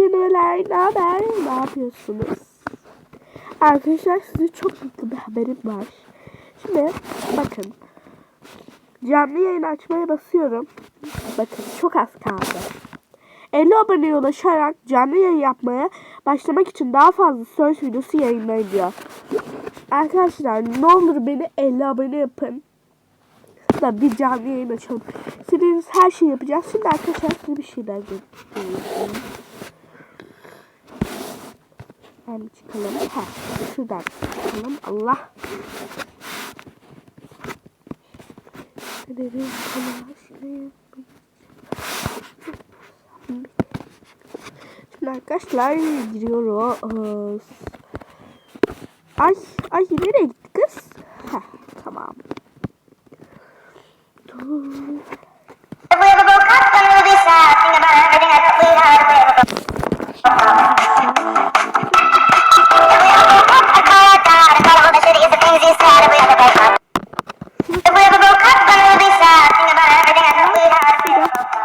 meceneler, ne haber? Ne yapıyorsunuz? Arkadaşlar size çok mutlu bir haberim var. Şimdi bakın. Canlı yayın açmaya basıyorum. Bakın çok az kaldı. 50 aboneye ulaşarak canlı yayın yapmaya başlamak için daha fazla search videosu yayınlayın diyor. Arkadaşlar ne olur beni 50 abone yapın. Da bir canlı yayın açalım. İstediğiniz her şeyi yapacağız. Şimdi arkadaşlar size bir şeyler göstereyim. Hemen çıkalım. Ha, şuradan çıkalım. Allah. Gidelim. Şimdi arkadaşlar giriyoruz. Ay, ay nereye gitti kız? Heh, tamam. Dur.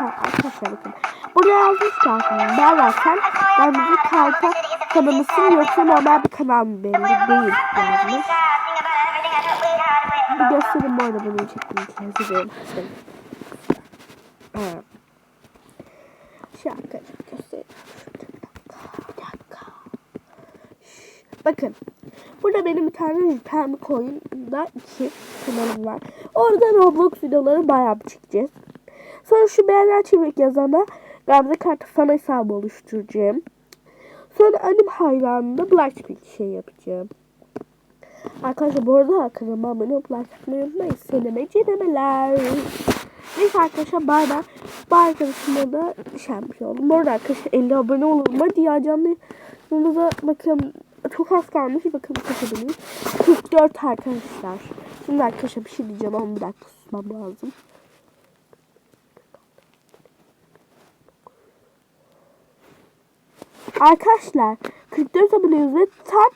Ha, arkadaşlar bakın. Buraya yazmış ki aslında Berra sen Gamze Kalpa kanalısın yoksa normal bir kanal mı belli değil yazmış. Bir göstereyim bu arada bunu çektiğim için hazır. Ha. Şey arkadaşlar Bakın. Burada benim bir tane Nintendo Coin'da iki kanalım var. Orada Roblox videoları bayağı bir çekeceğiz. Sonra şu Berra Çevik yazana Gamze Kartı fan hesabı oluşturacağım. Sonra anime hayranında Blackpink şey yapacağım. Arkadaşlar bu arada kanalıma abone olup like atmayı unutmayın. Seneme cenemeler. Neyse arkadaşlar bay bay. Bu arkadaşımla da şey yapmış oldum. Bu arada arkadaşlar 50 abone olun. Hadi ya canlı. Da bakın çok az kalmış. Bakın kaç abone. 44 arkadaşlar. Şimdi arkadaşlar bir şey diyeceğim ama bir dakika susmam lazım. Arkadaşlar 44 aboneyiz ve tam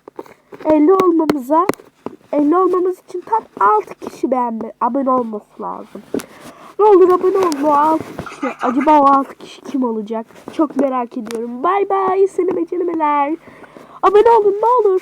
50 olmamıza 50 olmamız için tam 6 kişi beğenme abone olması lazım. Ne olur abone olun o 6 kişi. Acaba o 6 kişi kim olacak? Çok merak ediyorum. Bay bay seni becerimeler. Abone olun ne olur.